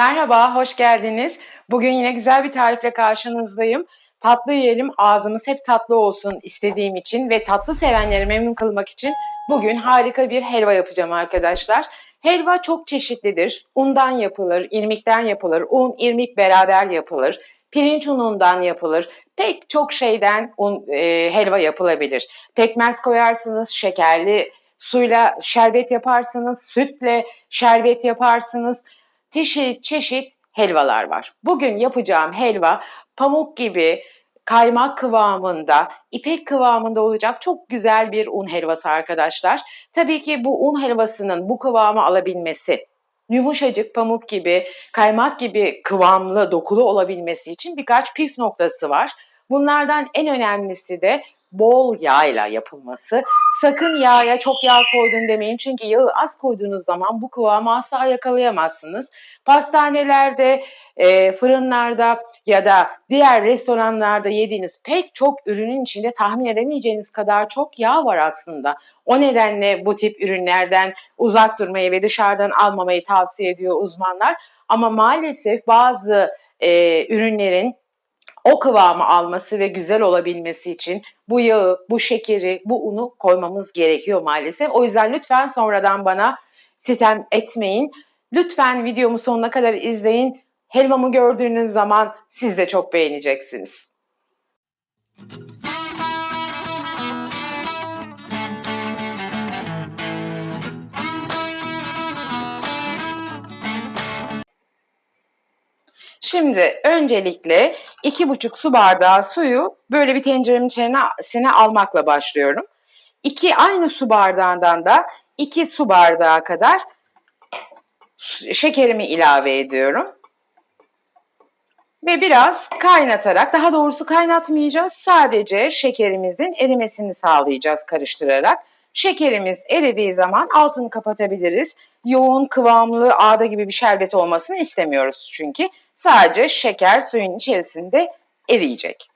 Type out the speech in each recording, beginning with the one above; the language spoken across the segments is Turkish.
Merhaba, hoş geldiniz. Bugün yine güzel bir tarifle karşınızdayım. Tatlı yiyelim, ağzımız hep tatlı olsun istediğim için ve tatlı sevenleri memnun kılmak için bugün harika bir helva yapacağım arkadaşlar. Helva çok çeşitlidir. Undan yapılır, irmikten yapılır, un, irmik beraber yapılır. Pirinç unundan yapılır. Pek çok şeyden un, e, helva yapılabilir. Pekmez koyarsınız, şekerli suyla şerbet yaparsınız, sütle şerbet yaparsınız çeşit çeşit helvalar var. Bugün yapacağım helva pamuk gibi kaymak kıvamında, ipek kıvamında olacak çok güzel bir un helvası arkadaşlar. Tabii ki bu un helvasının bu kıvamı alabilmesi, yumuşacık pamuk gibi, kaymak gibi kıvamlı, dokulu olabilmesi için birkaç püf noktası var. Bunlardan en önemlisi de bol yağ yapılması. Sakın yağa çok yağ koydun demeyin çünkü yağı az koyduğunuz zaman bu kıvamı asla yakalayamazsınız. Pastanelerde, e, fırınlarda ya da diğer restoranlarda yediğiniz pek çok ürünün içinde tahmin edemeyeceğiniz kadar çok yağ var aslında. O nedenle bu tip ürünlerden uzak durmayı ve dışarıdan almamayı tavsiye ediyor uzmanlar. Ama maalesef bazı e, ürünlerin o kıvamı alması ve güzel olabilmesi için bu yağı, bu şekeri, bu unu koymamız gerekiyor maalesef. O yüzden lütfen sonradan bana sitem etmeyin. Lütfen videomu sonuna kadar izleyin. Helvamı gördüğünüz zaman siz de çok beğeneceksiniz. Şimdi öncelikle iki buçuk su bardağı suyu böyle bir tenceremin içine almakla başlıyorum. İki aynı su bardağından da iki su bardağı kadar şekerimi ilave ediyorum. Ve biraz kaynatarak, daha doğrusu kaynatmayacağız. Sadece şekerimizin erimesini sağlayacağız karıştırarak. Şekerimiz eridiği zaman altını kapatabiliriz. Yoğun, kıvamlı, ağda gibi bir şerbet olmasını istemiyoruz çünkü. Sadece şeker suyun içerisinde eriyecek.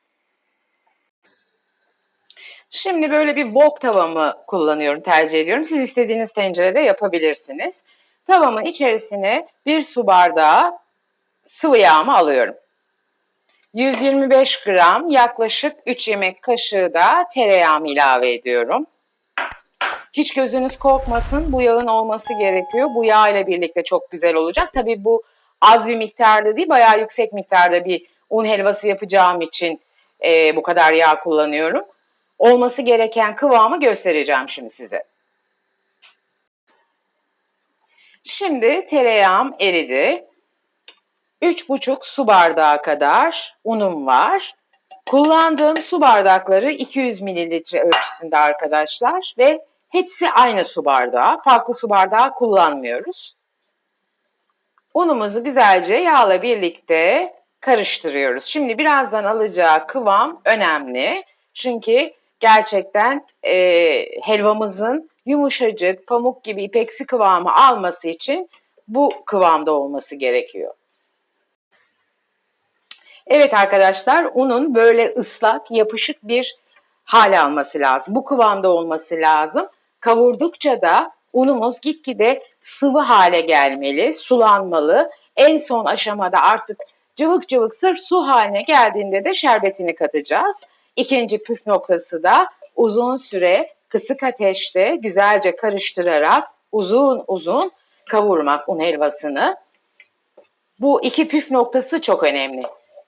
Şimdi böyle bir wok tavamı kullanıyorum, tercih ediyorum. Siz istediğiniz tencerede yapabilirsiniz. Tavamın içerisine bir su bardağı sıvı yağımı alıyorum. 125 gram yaklaşık 3 yemek kaşığı da tereyağımı ilave ediyorum. Hiç gözünüz korkmasın bu yağın olması gerekiyor. Bu yağ ile birlikte çok güzel olacak. Tabii bu az bir miktarda değil bayağı yüksek miktarda bir un helvası yapacağım için e, bu kadar yağ kullanıyorum. Olması gereken kıvamı göstereceğim şimdi size. Şimdi tereyağım eridi. 3,5 su bardağı kadar unum var. Kullandığım su bardakları 200 mililitre ölçüsünde arkadaşlar ve hepsi aynı su bardağı. Farklı su bardağı kullanmıyoruz. Unumuzu güzelce yağla birlikte karıştırıyoruz. Şimdi birazdan alacağı kıvam önemli. Çünkü gerçekten e, helvamızın yumuşacık, pamuk gibi ipeksi kıvamı alması için bu kıvamda olması gerekiyor. Evet arkadaşlar unun böyle ıslak, yapışık bir hale alması lazım. Bu kıvamda olması lazım. Kavurdukça da unumuz gitgide sıvı hale gelmeli, sulanmalı. En son aşamada artık cıvık cıvık sırf su haline geldiğinde de şerbetini katacağız. İkinci püf noktası da uzun süre kısık ateşte güzelce karıştırarak uzun uzun kavurmak un helvasını. Bu iki püf noktası çok önemli.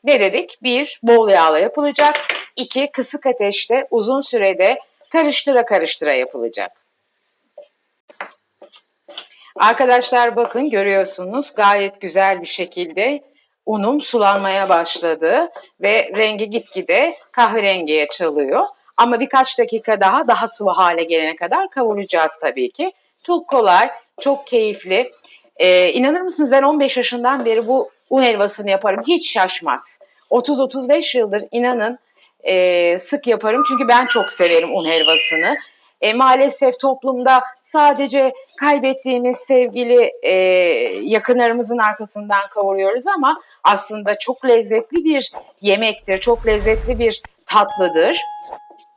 Ne dedik? Bir, bol yağla yapılacak. İki, kısık ateşte uzun sürede karıştıra karıştıra yapılacak. Arkadaşlar bakın görüyorsunuz gayet güzel bir şekilde unum sulanmaya başladı ve rengi gitgide kahverengiye çalıyor. Ama birkaç dakika daha daha sıvı hale gelene kadar kavuracağız tabii ki. Çok kolay, çok keyifli. Ee, inanır mısınız ben 15 yaşından beri bu un helvasını yaparım. Hiç şaşmaz. 30-35 yıldır inanın e, sık yaparım. Çünkü ben çok severim un helvasını. E, maalesef toplumda sadece kaybettiğimiz sevgili e, yakınlarımızın arkasından kavuruyoruz ama aslında çok lezzetli bir yemektir, çok lezzetli bir tatlıdır.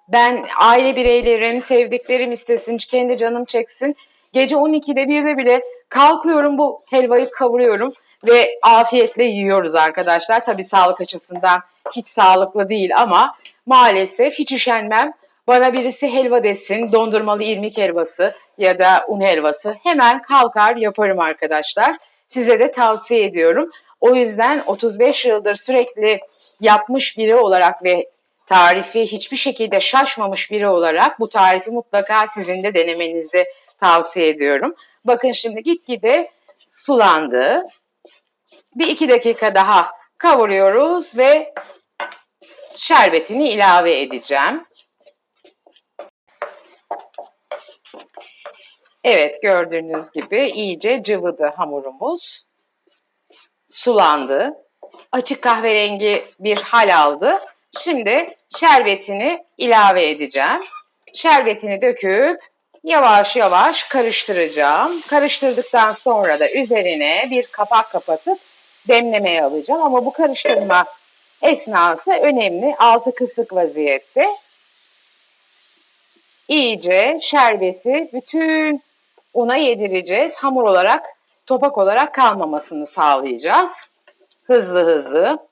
Ben aile bireylerim, sevdiklerim istesin, kendi canım çeksin. Gece 12'de 1'de bile kalkıyorum bu helvayı kavuruyorum ve afiyetle yiyoruz arkadaşlar. Tabii sağlık açısından hiç sağlıklı değil ama maalesef hiç üşenmem. Bana birisi helva desin, dondurmalı irmik helvası ya da un helvası hemen kalkar yaparım arkadaşlar. Size de tavsiye ediyorum. O yüzden 35 yıldır sürekli yapmış biri olarak ve tarifi hiçbir şekilde şaşmamış biri olarak bu tarifi mutlaka sizin de denemenizi tavsiye ediyorum. Bakın şimdi gitgide sulandı. Bir iki dakika daha kavuruyoruz ve şerbetini ilave edeceğim. Evet gördüğünüz gibi iyice cıvıdı hamurumuz. Sulandı. Açık kahverengi bir hal aldı. Şimdi şerbetini ilave edeceğim. Şerbetini döküp yavaş yavaş karıştıracağım. Karıştırdıktan sonra da üzerine bir kapak kapatıp demlemeye alacağım. Ama bu karıştırma esnası önemli. Altı kısık vaziyette. İyice şerbeti bütün una yedireceğiz. Hamur olarak, topak olarak kalmamasını sağlayacağız. Hızlı hızlı.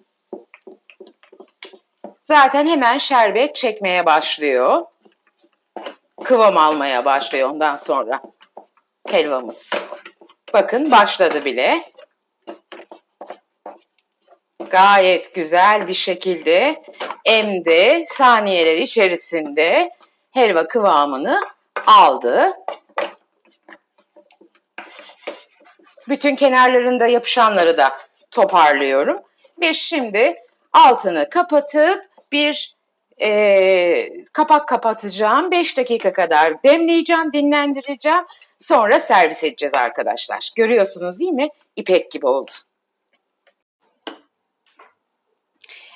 Zaten hemen şerbet çekmeye başlıyor. Kıvam almaya başlıyor ondan sonra helvamız. Bakın başladı bile. Gayet güzel bir şekilde emdi saniyeler içerisinde helva kıvamını aldı. Bütün kenarlarında yapışanları da toparlıyorum. Ve şimdi altını kapatıp bir e, kapak kapatacağım. 5 dakika kadar demleyeceğim, dinlendireceğim. Sonra servis edeceğiz arkadaşlar. Görüyorsunuz değil mi? İpek gibi oldu.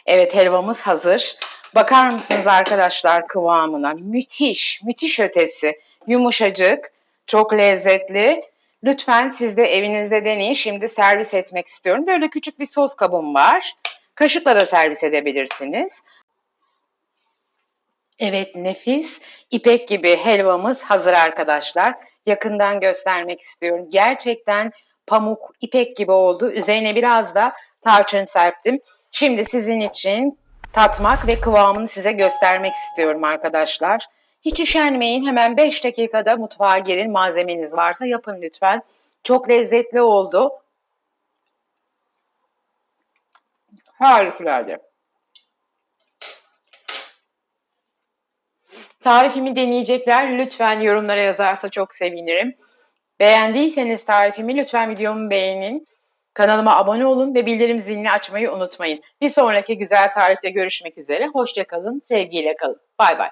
Evet helvamız hazır. Bakar mısınız arkadaşlar kıvamına? Müthiş, müthiş ötesi. Yumuşacık, çok lezzetli. Lütfen siz de evinizde deneyin. Şimdi servis etmek istiyorum. Böyle küçük bir sos kabım var. Kaşıkla da servis edebilirsiniz. Evet nefis ipek gibi helvamız hazır arkadaşlar. Yakından göstermek istiyorum. Gerçekten pamuk ipek gibi oldu. Üzerine biraz da tarçın serptim. Şimdi sizin için tatmak ve kıvamını size göstermek istiyorum arkadaşlar. Hiç üşenmeyin. Hemen 5 dakikada mutfağa girin. Malzemeniz varsa yapın lütfen. Çok lezzetli oldu. Harikulade. Tarifimi deneyecekler lütfen yorumlara yazarsa çok sevinirim. Beğendiyseniz tarifimi lütfen videomu beğenin. Kanalıma abone olun ve bildirim zilini açmayı unutmayın. Bir sonraki güzel tarifte görüşmek üzere. Hoşçakalın, sevgiyle kalın. Bay bay.